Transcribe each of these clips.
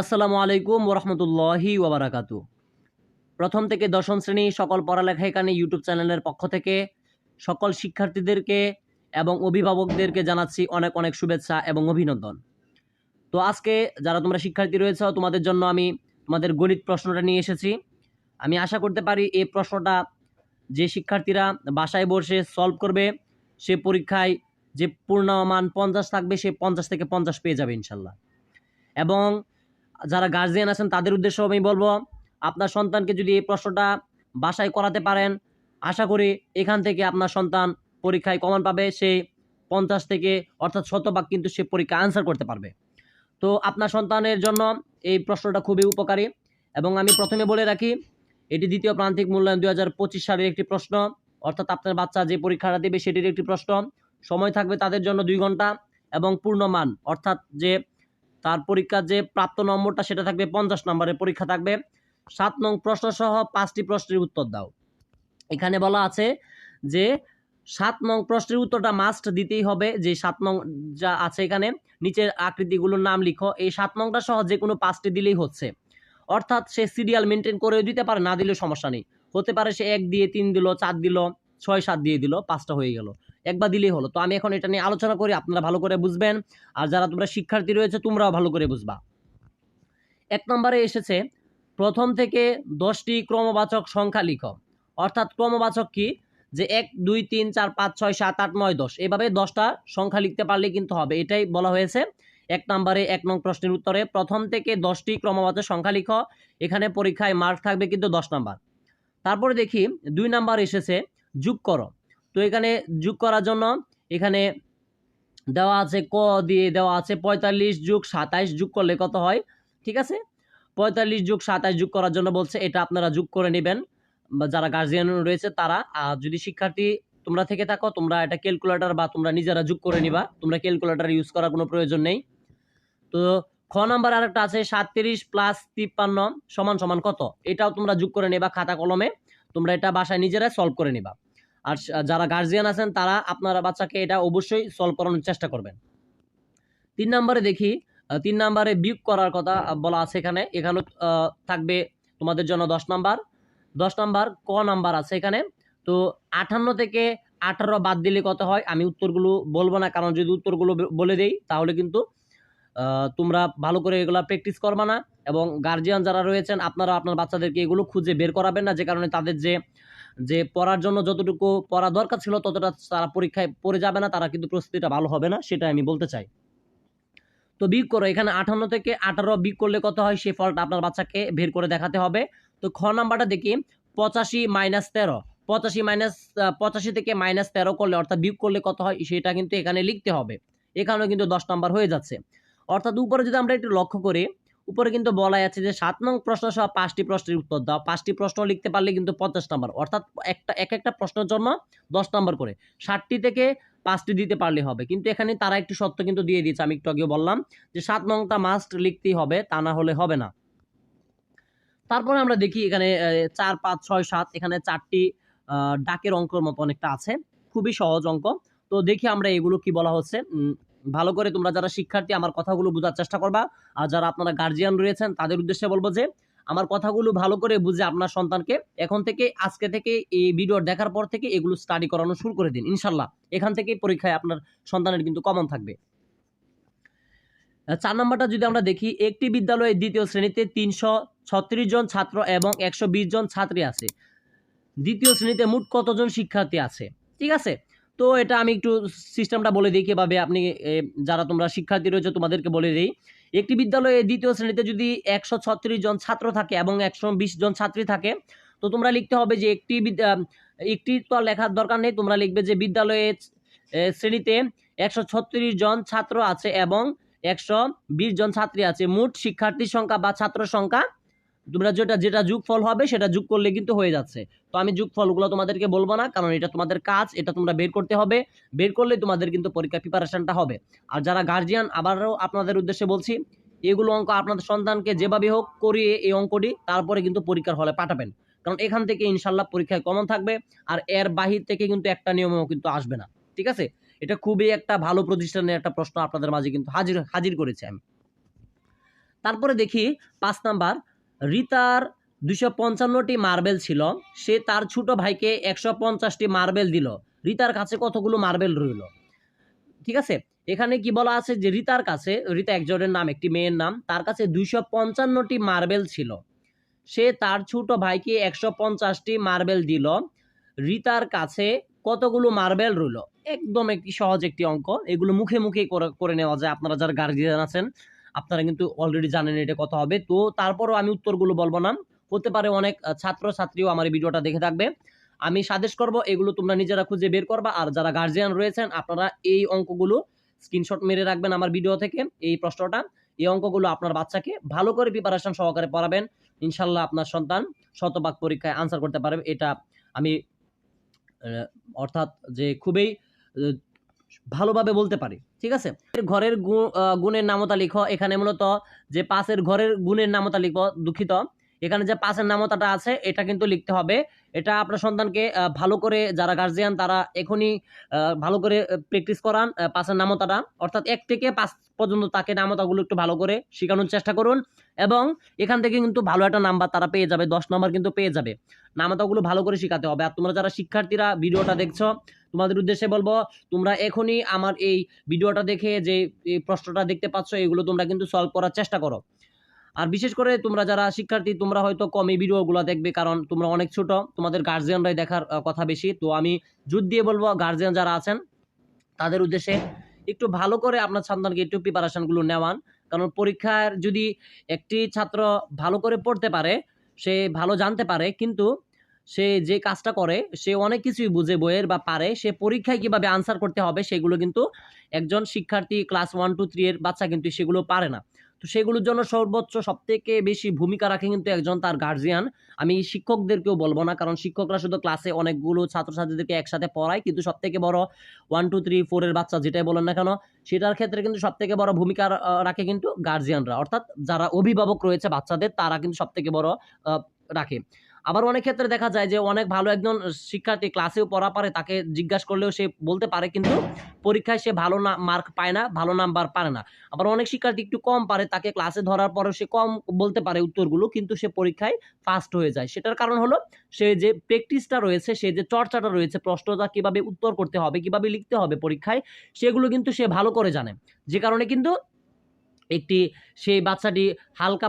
আসসালামু আলাইকুম ওরহমতুল্লাহি ওবরাকাতু। প্রথম থেকে দশম শ্রেণি সকল পড়ালেখা এখানে ইউটিউব চ্যানেলের পক্ষ থেকে সকল শিক্ষার্থীদেরকে এবং অভিভাবকদেরকে জানাচ্ছি অনেক অনেক শুভেচ্ছা এবং অভিনন্দন। তো আজকে যারা তোমরা শিক্ষার্থী রয়েছে, তোমাদের জন্য আমি তোমাদের গণিত প্রশ্নটা নিয়ে এসেছি। আমি আশা করতে পারি এই প্রশ্নটা যে শিক্ষার্থীরা বাসায় বসে সলভ করবে, সে পরীক্ষায় যে পূর্ণমান পঞ্চাশ থাকবে, সে পঞ্চাশ থেকে পঞ্চাশ পেয়ে যাবে ইনশাল্লাহ। এবং যারা গার্জিয়ান আছেন, তাদের উদ্দেশ্য আমি বলব, আপনার সন্তানকে যদি এই প্রশ্নটা বাসায় করাতে পারেন, আশা করি এখান থেকে আপনার সন্তান পরীক্ষায় কমন পাবে। সে পঞ্চাশ থেকে অর্থাৎ শতভাগ কিন্তু সে পরীক্ষা আনসার করতে পারবে। তো আপনার সন্তানের জন্য এই প্রশ্নটা খুবই উপকারী এবং আমি প্রথমে বলে রাখি, এটি দ্বিতীয় প্রান্তিক মূল্যায়ন দুই হাজার পঁচিশ সালের একটি প্রশ্ন, অর্থাৎ আপনার বাচ্চা যে পরীক্ষাটা দেবে সেটির একটি প্রশ্ন। সময় থাকবে তাদের জন্য দুই ঘণ্টা এবং পূর্ণমান অর্থাৎ যে তার পরীক্ষার যে প্রাপ্ত নম্বরটা সেটা থাকবে পঞ্চাশ নম্বরের পরীক্ষা থাকবে। সাত নং প্রশ্ন সহ পাঁচটি প্রশ্নের উত্তর দাও। এখানে বলা আছে যে সাত নং প্রশ্নের উত্তরটা মাস্ট দিতেই হবে। যে সাত নং যা আছে এখানে, নিচের আকৃতিগুলোর নাম লিখো। এই সাত নংটা সহ যে কোনো পাঁচটি দিলেই হচ্ছে। অর্থাৎ সে সিরিয়াল মেনটেন করেও দিতে পারে, না দিলেও সমস্যা নেই। হতে পারে সে এক দিয়ে তিন দিল, চার দিল, ছয়, সাত দিয়ে দিল, পাঁচটা হয়ে গেল। একবার দিলেই হলো। তো আমি এখন এটা নিয়ে আলোচনা করি, আপনারা ভালো করে বুঝবেন। আর যারা তোমরা শিক্ষার্থী রয়েছে, তোমরাও ভালো করে বুঝবা। এক নম্বরে এসেছে, প্রথম থেকে দশটি ক্রমবাচক সংখ্যা লিখো। অর্থাৎ ক্রমবাচক কি? যে এক, দুই, তিন, চার, পাঁচ, ছয়, সাত, আট, নয়, দশ। এভাবে দশটা সংখ্যা লিখতে পারলে কিন্তু হবে। এটাই বলা হয়েছে এক নম্বরে, এক নং প্রশ্নের উত্তরে। প্রথম থেকে দশটি ক্রমবাচক সংখ্যা লিখো। এখানে পরীক্ষায় মার্ক থাকবে কিন্তু দশ নাম্বার। তারপরে দেখি, দুই নাম্বার এসেছে, যোগ করো। তো এখানে যোগ করার জন্য এখানে দেওয়া আছে ক দিয়ে দেওয়া আছে পঁয়তাল্লিশ যুগ সাতাইশ যোগ করলে কত হয়? ঠিক আছে? পঁয়তাল্লিশ যুগ সাতাইশ যোগ করার জন্য বলছে এটা আপনারা যোগ করে নেবেন। যারা গার্জিয়ান রয়েছে তারা, আর যদি শিক্ষার্থী তোমরা থেকে থাকো, তোমরা এটা ক্যালকুলেটর বা তোমরা নিজেরা যোগ করে নিবা। তোমরা ক্যালকুলেটর ইউজ করার কোনো প্রয়োজন নেই। তো খ নাম্বার আরেকটা আছে, সাতত্রিশ প্লাস তিপ্পান্ন সমান সমান কত? এটাও তোমরা যোগ করে নেবা খাতা কলমে। তোমরা এটা বাসায় নিজেরাই সলভ করে নিবা। আর যারা গার্জিয়ান আছেন, তারা আপনারা বাচ্চাকে এটা অবশ্যই সলভ করানোর চেষ্টা করবেন। তিন নম্বরে দেখি তিন নম্বরে বিয়োগ করার কথা বলা আছে এখানে। এখানে থাকবে তোমাদের জন্য দশ নাম্বার। দশ নাম্বার, ক নাম্বার আছে এখানে। তো আঠান্ন থেকে আঠারো বাদ দিলে কত হয়? আমি উত্তরগুলো বলব না, কারণ যদি উত্তরগুলো বলে দেই, তাহলে কিন্তু তোমরা ভালো করে এগুলো প্র্যাকটিস করবা না। এবং গার্জিয়ান যারা রয়েছেন, আপনারা আপনার বাচ্চাদেরকে এগুলো খুঁজে বের করাবেন না, যে কারণে তাদের যে যে পড়ার জন্য যতটুকু পড়া দরকার ছিল ততটা তারা পরীক্ষায় পড়ে যাবে না, তারা কিন্তু প্রস্তুতিটা ভালো হবে না সেটা আমি বলতে চাই। তো বিয়োগ করো, এখানে আঠান্ন থেকে আঠারো বিয়োগ করলে কত হয়? সেই ফলটা আপনার বাচ্চাকে বের করে দেখাতে হবে। তো খ নাম্বারটা দেখি, পঁচাশি মাইনাস তেরো। পঁচাশি মাইনাস পঁচাশি থেকে মাইনাস তেরো করলে, অর্থাৎ বিয়োগ করলে কত হয়? সেটা কিন্তু এখানে লিখতে হবে। এখানেও কিন্তু দশ নাম্বার হয়ে যাচ্ছে। অর্থাৎ উপরে যদি আমরা একটু লক্ষ্য করি উপরে কিন্তু বলা আছে যে সাত নং প্রশ্ন সহ পাঁচটি প্রশ্নের উত্তর দাও। পাঁচটি প্রশ্ন লিখতে পারলে কিন্তু পঞ্চাশ নাম্বার। অর্থাৎ একটা, এক একটা প্রশ্নের জন্য দশ নাম্বার করে। ষাটটি থেকে পাঁচটি দিতে পারলে হবে। কিন্তু এখানে তারা একটু সত্য কিন্তু দিয়ে দিয়েছে। আমি একটু আগে বললাম যে সাত নংটা মাস্ট লিখতেই হবে, তা না হলে হবে না। তারপরে আমরা দেখি এখানে চার, পাঁচ, ছয়, সাত, এখানে চারটি ডাকের অঙ্কের মতো অনেকটা আছে। খুবই সহজ অঙ্ক। তো দেখি আমরা এগুলো কি বলা হচ্ছে। ভালো করে তোমরা যারা শিক্ষার্থী, আমার কথাগুলো বোঝার চেষ্টা করবা। আর যারা আপনারা গার্জিয়ান রয়েছেন, তাদের উদ্দেশ্যে বলব যে, আমার কথাগুলো ভালো করে বুঝে আপনার সন্তানকে এখন থেকে, আজকে থেকে, এই ভিডিও দেখার পর থেকে এগুলো স্টাডি করানো শুরু করে দিন, ইনশাল্লাহ। এখান থেকেই পরীক্ষায় আপনার সন্তানের কিন্তু কমন থাকবে। চার নম্বরটা যদি আমরা দেখি, একটি বিদ্যালয়ে দ্বিতীয় শ্রেণীতে তিনশো ছত্রিশ জন ছাত্র এবং একশো বিশ জন ছাত্রী আছে। দ্বিতীয় শ্রেণীতে মোট কতজন শিক্ষার্থী আছে? ঠিক আছে? তো এটা আমি একটু সিস্টেমটা বলে দিই কীভাবে আপনি যারা তোমরা শিক্ষার্থী রয়েছে তোমাদেরকে বলে দিই। একটি বিদ্যালয়ে দ্বিতীয় শ্রেণীতে যদি একশো ছত্রিশ জন ছাত্র থাকে এবং একশো বিশ জন ছাত্রী থাকে, তো তোমরা লিখতে হবে যে একটি একটি তো লেখার দরকার নেই, তোমরা লিখবে যে বিদ্যালয়ে শ্রেণীতে একশো ছত্রিশ জন ছাত্র আছে এবং একশো বিশ জন ছাত্রী আছে। মোট শিক্ষার্থীর সংখ্যা বা ছাত্র সংখ্যা তোমরা যেটা যেটা যোগফল হবে সেটা যোগ করলে কিন্তু হয়ে যাচ্ছে। তো আমি যোগফলগুলো তোমাদেরকে বলব না, কারণ এটা তোমাদের কাজ, এটা তোমরা বের করতে হবে। বের করলে তোমাদের কিন্তু পরীক্ষা প্রিপারেশনটা হবে। আর যারা গার্জিয়ান আবারও আপনাদের উদ্দেশ্যে বলছি, এগুলো অঙ্ক আপনাদের সন্তানকে যেভাবে হোক করিয়ে এই অঙ্কটি তারপরে কিন্তু পরীক্ষার হলে পাঠাবেন। কারণ এখান থেকে ইনশাল্লাহ পরীক্ষায় কমন থাকবে, আর এর বাহির থেকে কিন্তু একটা নিয়মও কিন্তু আসবে না। ঠিক আছে? এটা খুবই একটা ভালো প্রতিষ্ঠানের একটা প্রশ্ন আপনাদের মাঝে কিন্তু হাজির হাজির করেছি আমি। তারপরে দেখি পাঁচ নাম্বার রিতার দুশো পঞ্চান্নটি মার্বেল ছিল। সে তার ছোট ভাইকে একশো পঞ্চাশটি মার্বেল দিল। রিতার কাছে কতগুলো মার্বেল রইল? ঠিক আছে? এখানে কি বলা আছে যে রিতার কাছে, রিতা একজনের নাম, একটি মেয়ের নাম, তার কাছে দুইশো পঞ্চান্নটি মার্বেল ছিল। সে তার ছোট ভাইকে একশো পঞ্চাশটি মার্বেল দিল। রিতার কাছে কতগুলো মার্বেল রইল? একদম একটি সহজ একটি অঙ্ক। এগুলো মুখে মুখে করে করে নেওয়া যায়। আপনারা যারা গার্জিয়ান আছেন আপনারা কিন্তু অলরেডি জানেন এটা কত হবে। তো তারপরও আমি উত্তরগুলো বলব না। হতে পারে অনেক ছাত্র ছাত্রীও আমার এই ভিডিওটা দেখে থাকবে। আমি সাজেশ করব, এগুলো তোমরা নিজেরা খুঁজে বের করবা। আর যারা গার্জিয়ান রয়েছেন, আপনারা এই অঙ্কগুলো স্ক্রিনশট মেরে রাখবেন আমার ভিডিও থেকে, এই প্রশ্নটা। এই অঙ্কগুলো আপনার বাচ্চাকে ভালো করে প্রিপারেশন সহকারে পড়াবেন। ইনশাল্লাহ আপনার সন্তান শতভাগ পরীক্ষায় আনসার করতে পারবে। এটা আমি অর্থাৎ যে খুবই ভালোভাবে বলতে পারি, ঠিক আছে? ঘরের গুণের নামতা লিখো। এখানে মূলত যে পাশের ঘরের গুণের নামতা লিখো, দুঃখিত। এখানে যে পাশের নামতাটা আছে, এটা কিন্তু লিখতে হবে। এটা আপনার সন্তানকে ভালো করে যারা গার্জিয়ান তারা এখনই ভালো করে প্র্যাকটিস করান পাশের নামতাটা। অর্থাৎ এক থেকে পাঁচ পর্যন্ত তাকে নামতাগুলো একটু ভালো করে শেখানোর চেষ্টা করুন এবং এখান থেকে কিন্তু ভালো একটা নাম্বার তারা পেয়ে যাবে, দশ নম্বর কিন্তু পেয়ে যাবে। নামতাগুলো ভালো করে শেখাতে হবে। আর তোমরা যারা শিক্ষার্থীরা ভিডিওটা দেখছ, তোমাদের উদ্দেশ্যে বলব, তোমরা এখনই আমার এই ভিডিওটা দেখে যে প্রশ্নটা দেখতে পাচ্ছ, এগুলো তোমরা কিন্তু সলভ করার চেষ্টা করো। আর বিশেষ করে তোমরা যারা শিক্ষার্থী, তোমরা হয়তো কম এই ভিডিওগুলো দেখবে কারণ তোমরা অনেক ছোট, তোমাদের গার্জিয়ানরাই দেখার কথা বেশি। তো আমি জোর দিয়ে বলব গার্জিয়ান যারা আছেন, তাদের উদ্দেশ্যে একটু ভালো করে আপনার সন্তানকে একটু প্রিপারেশনগুলো নেওয়ান। কারণ পরীক্ষার যদি একটি ছাত্র ভালো করে পড়তে পারে, সে ভালো জানতে পারে, কিন্তু সে যে কাজটা করে, সে অনেক কিছুই বুঝে, বইয়ের বা পারে, সে পরীক্ষায় কীভাবে আনসার করতে হবে, সেগুলো কিন্তু একজন শিক্ষার্থী ক্লাস ওয়ান টু থ্রি এর বাচ্চা কিন্তু সেগুলো পারে না। তো সেগুলোর জন্য সর্বোচ্চ সব থেকে বেশি ভূমিকা রাখে কিন্তু একজন তার গার্জিয়ান আমি শিক্ষকদেরকেও বলব না, কারণ শিক্ষকরা শুধু ক্লাসে অনেকগুলো ছাত্রছাত্রীদেরকে একসাথে পড়ায়, কিন্তু সব থেকে বড় ওয়ান টু থ্রি ফোরের বাচ্চা যেটাই বলেন না কেন, সেটার ক্ষেত্রে কিন্তু সব থেকে বড় ভূমিকা রাখে কিন্তু গার্জিয়ানরা অর্থাৎ যারা অভিভাবক রয়েছে বাচ্চাদের, তারা কিন্তু সব থেকে বড় রাখে। আবার অনেক ক্ষেত্রে দেখা যায় যে অনেক ভালো একজন শিক্ষার্থী ক্লাসেও পড়া পারে, তাকে জিজ্ঞাসা করলেও সে বলতে পারে, কিন্তু পরীক্ষায় সে ভালো না মার্ক পায় না, ভালো নাম্বার পারে না। আবার অনেক শিক্ষার্থী একটু কম পারে, তাকে ক্লাসে ধরার পরেও সে কম বলতে পারে উত্তরগুলো, কিন্তু সে পরীক্ষায় ফার্স্ট হয়ে যায়। সেটার কারণ হলো, সে যে প্র্যাকটিসটা রয়েছে, সে যে চর্চাটা রয়েছে, প্রশ্নটা কীভাবে উত্তর করতে হবে, কীভাবে লিখতে হবে পরীক্ষায়, সেগুলো কিন্তু সে ভালো করে জানে। যে কারণে কিন্তু একটি সেই বাচ্চাটি হালকা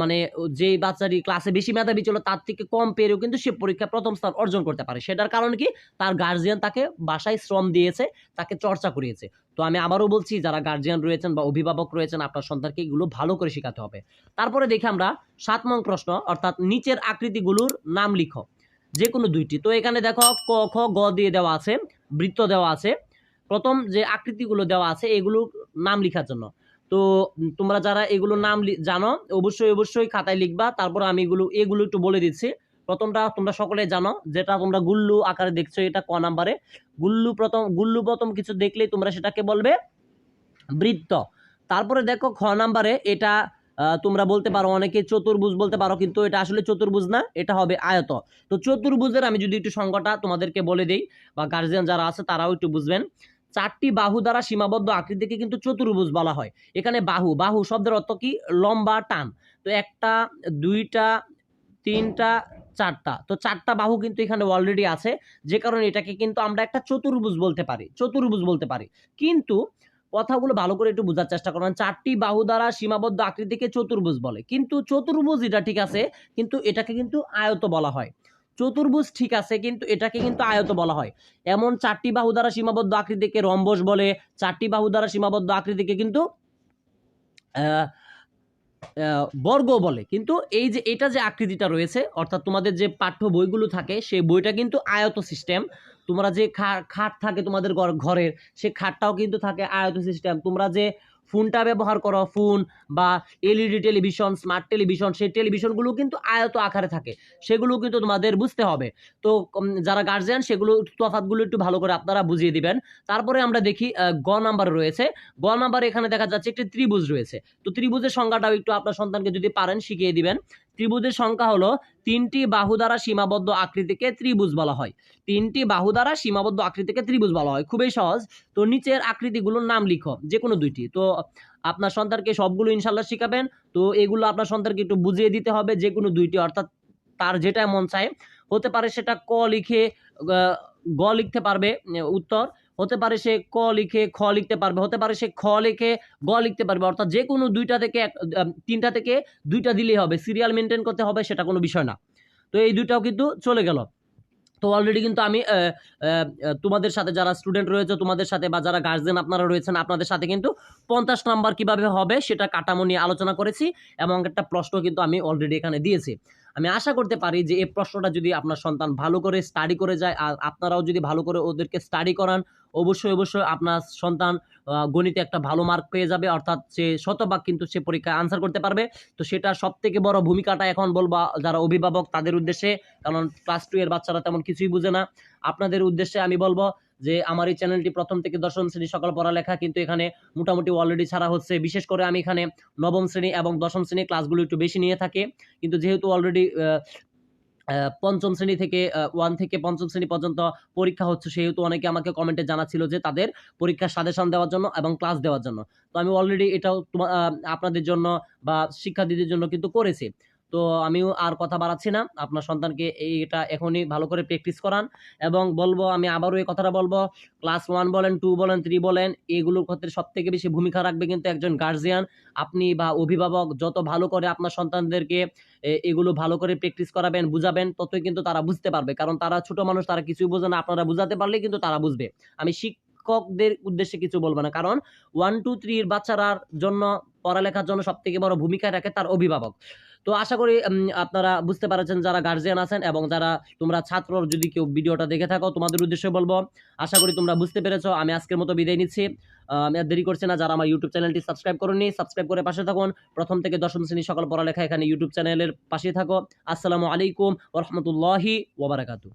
মানে যে বাচ্চাটি ক্লাসে বেশি মেধাবী ছিল, তার থেকে কম পেরেও কিন্তু সে পরীক্ষা প্রথম স্থান অর্জন করতে পারে। সেটার কারণ কি? তার গার্জিয়ান তাকে বাসায় শ্রম দিয়েছে, তাকে চর্চা করিয়েছে। তো আমি আবারও বলছি, যারা গার্জিয়ান রয়েছেন বা অভিভাবক রয়েছেন, আপনার সন্তানকে এগুলো ভালো করে শেখাতে হবে। তারপরে দেখি আমরা সাত নং প্রশ্ন, অর্থাৎ নিচের আকৃতিগুলোর নাম লিখো। যে কোনো দুইটি। তো এখানে দেখো ক, খ, গ দিয়ে দেওয়া আছে, বৃত্ত দেওয়া আছে। প্রথম যে আকৃতিগুলো দেওয়া আছে, এগুলোর নাম লেখার জন্য। তো তোমরা যারা এগুলোর নাম জানো, অবশ্যই অবশ্যই খাতায় লিখবা, তারপর আমি এগুলো এগুলো একটু বলে দিচ্ছি। প্রথমটা তোমরা সকলে জানো, যেটা তোমরা গুল্লু আকারে দেখছ, এটা ক নাম্বারে। গুল্লু প্রথম গুল্লু প্রথম কিছু দেখলেই তোমরা সেটাকে বলবে, বৃত্ত। তারপরে দেখো খ নাম্বারে, এটা তোমরা বলতে পারো, অনেকে চতুর্ভুজ বলতে পারো, কিন্তু এটা আসলে চতুর্ভুজ না, এটা হবে আয়ত। তো চতুর্ভুজের আমি যদি একটু সংখ্যাটা তোমাদেরকে বলে দিই, বা গার্জিয়ান যারা আছে তারাও একটু বুঝবেন। চারটি বাহু দ্বারা সীমাবদ্ধ আকৃতিকে কিন্তু চতুর্ভুজ বলা হয়। এখানে বাহু বাহু শব্দের অর্থ কি? লম্বা, টান। তো একটা, দুইটা, তিনটা, চারটা। তো চারটা বাহু কিন্তু এখানে অলরেডি আছে। যে কারণে এটাকে কিন্তু আমরা একটা চতুর্ভুজ বলতে পারি, চতুর্ভুজ বলতে পারি। কিন্তু কথাগুলো ভালো করে একটু বোঝার চেষ্টা করবেন চারটি বাহু দ্বারা সীমাবদ্ধ আকৃতিকে চতুর্ভুজ বলে। কিন্তু চতুর্ভুজ এটা ঠিক আছে, কিন্তু এটাকে কিন্তু আয়ত বলা হয়। চতুর্ভুজ ঠিক আছে, কিন্তু এটাকে কিন্তু আয়ত বলা হয়। এমন চারটি বাহু দ্বারা সীমাবদ্ধ আকৃতিকে রম্বস বলে, চারটি বাহু দ্বারা সীমাবদ্ধ আকৃতিকে কিন্তু বর্গ বলে। কিন্তু এই যে, এটা যে আকৃতিটা রয়েছে, অর্থাৎ তোমাদের যে পাঠ্য বইগুলো থাকে, সেই বইটা কিন্তু আয়ত সিস্টেম তোমরা যে খাট থাকে তোমাদের ঘর- ঘরের, সে খাটটাও কিন্তু থাকে আয়ত সিস্টেম তোমরা যে ফোনটা ব্যবহার করো, ফোন বা এলইডি টেলিভিশন স্মার্ট টেলিভিশন সেই টেলিভিশনগুলো কিন্তু আয়ত আকারে থাকে। সেগুলো কিন্তু তোমাদের বুঝতে হবে। তো যারা গার্জিয়ান সেগুলো তফাতগুলো একটু ভালো করে আপনারা বুঝিয়ে দিবেন। তারপরে আমরা দেখি গ নাম্বার রয়েছে। গ নাম্বার এখানে দেখা যাচ্ছে একটি ত্রিভুজ রয়েছে। তো ত্রিভুজের সংখ্যাটাও একটু আপনার সন্তানকে যদি পারেন, শিখিয়ে দিবেন। ত্রিভুজের সংখ্যা হলো তিনটি বাহু দ্বারা সীমাবদ্ধ আকৃতিকে ত্রিভুজ বলা হয়। তিনটি বাহু দ্বারা সীমাবদ্ধ আকৃতিকে ত্রিভুজ বলা হয়। খুবই সহজ। তো নিচের আকৃতিগুলোর নাম লিখো যে কোনো দুইটি। তো আপনার সন্তানকে সবগুলো ইনশাল্লাহ শিখাবেন। তো এগুলো আপনার সন্তানকে একটু বুঝিয়ে দিতে হবে যে কোনো দুইটি, অর্থাৎ তার যেটা মন চায়। হতে পারে সেটা ক লিখে গ লিখতে পারবে, উত্তর। হতে পারে সে ক লিখে খ লিখতে পারবে, হতে পারে সে খ লিখে গ লিখতে পারবে, অর্থাৎ যে কোনো দুইটা থেকে এক- তিনটা থেকে দুইটা দিলেই হবে সিরিয়াল মেনটেন করতে হবে সেটা কোনো বিষয় না। তো এই দুইটাও কিন্তু চলে গেল। তো অলরেডি কিন্তু আমি তোমাদের সাথে যারা স্টুডেন্ট রয়েছে, তোমাদের সাথে বা যারা গার্জেন আপনারা রয়েছেন, আপনাদের সাথে কিন্তু পঞ্চাশ নাম্বার কীভাবে হবে সেটা কাঠামো নিয়ে আলোচনা করেছি এবং একটা প্রশ্ন কিন্তু আমি অলরেডি এখানে দিয়েছি। আমি আশা করতে পারি যে এই প্রশ্নটা যদি আপনার সন্তান ভালো করে স্টাডি করে যায়, আর আপনারাও যদি ভালো করে ওদেরকে স্টাডি করান, অবশ্যই অবশ্যই আপনার সন্তান গণিতে একটা ভালো মার্ক পেয়ে যাবে। অর্থাৎ সে শতভাগ কিন্তু সে পরীক্ষায় আনসার করতে পারবে। তো সেটা সব থেকে বড় ভূমিকাটা এখন বলবা যারা অভিভাবক, তাদের উদ্দেশ্যে। কারণ ক্লাস টু এর বাচ্চারা তেমন কিছুই বুঝে না। আপনাদের উদ্দেশ্যে আমি বলব যে আমার এই চ্যানেলটি প্রথম থেকে দশম শ্রেণি সকল পড়ালেখা কিন্তু এখানে মোটামুটি অলরেডি ছাড়া হচ্ছে। বিশেষ করে আমি এখানে নবম শ্রেণি এবং দশম শ্রেণি ক্লাসগুলো একটু বেশি নিয়ে থাকি। কিন্তু যেহেতু অলরেডি পঞ্চম শ্রেণি থেকে ওয়ান থেকে পঞ্চম শ্রেণি পর্যন্ত পরীক্ষা হচ্ছে সেহেতু অনেকে আমাকে কমেন্টে জানাচ্ছিল যে তাদের পরীক্ষার সাজেশন দেওয়ার জন্য এবং ক্লাস দেওয়ার জন্য। তো আমি অলরেডি এটাও তোমা- আহ, আপনাদের জন্য বা শিক্ষার্থীদের জন্য কিন্তু করেছি। তো আমিও আর কথা বাড়াচ্ছি না। আপনার সন্তানকে এই এটা এখনই ভালো করে প্র্যাকটিস করান এবং বলব, আমি আবারও এই কথাটা বলব ক্লাস ওয়ান বলেন টু বলেন থ্রি বলেন, এগুলোর ক্ষেত্রে সব থেকে বেশি ভূমিকা রাখবে কিন্তু একজন গার্জিয়ান আপনি বা অভিভাবক, যত ভালো করে আপনার সন্তানদেরকে এগুলো ভালো করে প্র্যাকটিস করাবেন, বুঝাবেন, ততই কিন্তু তারা বুঝতে পারবে। কারণ তারা ছোট মানুষ, তারা কিছুই বোঝে না, আপনারা বুঝাতে পারলে কিন্তু তারা বুঝবে। আমি শিক্ষকদের উদ্দেশ্যে কিছু বলব না। কারণ ওয়ান টু থ্রির বাচ্চারার জন্য, পড়ালেখার জন্য সব থেকে বড় ভূমিকা রাখে তার অভিভাবক। তো আশা করি আপনারা বুঝতে পারছেন যারা গার্জিয়ান আছেন এবং যারা তোমরা ছাত্র, যদি কেউ ভিডিওটা দেখে থাকো, তোমাদের উদ্দেশ্যে বলব, আশা করি তোমরা বুঝতে পেরেছ, আমি আজকের মতো বিদায় নিচ্ছি। আমি আর দেরি করছি না, যারা আমার ইউটিউব চ্যানেলটি সাবস্ক্রাইব করুন সাবস্ক্রাইব করে পাশে থাকুন। প্রথম থেকে দশম শ্রেণি সকল পড়ালেখা এখানে ইউটিউব চ্যানেলের পাশে থাকো। আসসালামু আলাইকুম ওরহমতুল্লাহি ওবরাকাতু